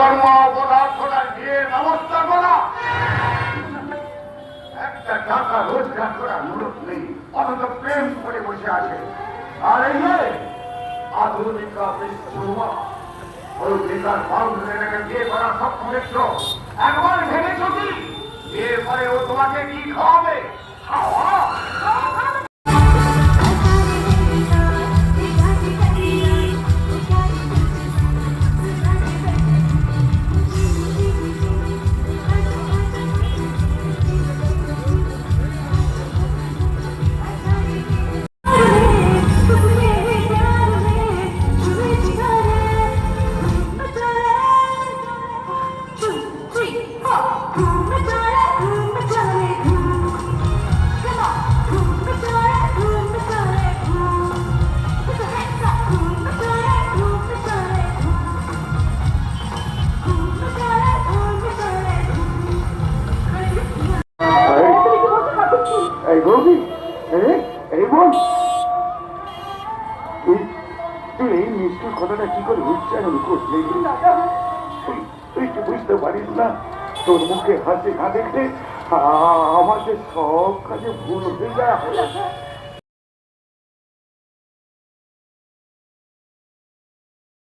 কর্ম অবদান করা ব্যবস্থা করা। একটা টাকা রোজগার করার মূলত নেই অথচ প্রেম করে বসে আছে। আর এই যে আধুনিকা একবার ভেবেছ কি? বিয়ের পরে ও তোমাকে কি খাওয়াবে? খাওয়া এই এই এই তুই এই নিষ্ঠুর কথাটা কি করে উচ্চারণ করলি? তুই কি বুঝতে পারিস না? তোর মুখে হাসি না দেখলে আ- আমাদের সব কাজে ভুল হয়ে যায়।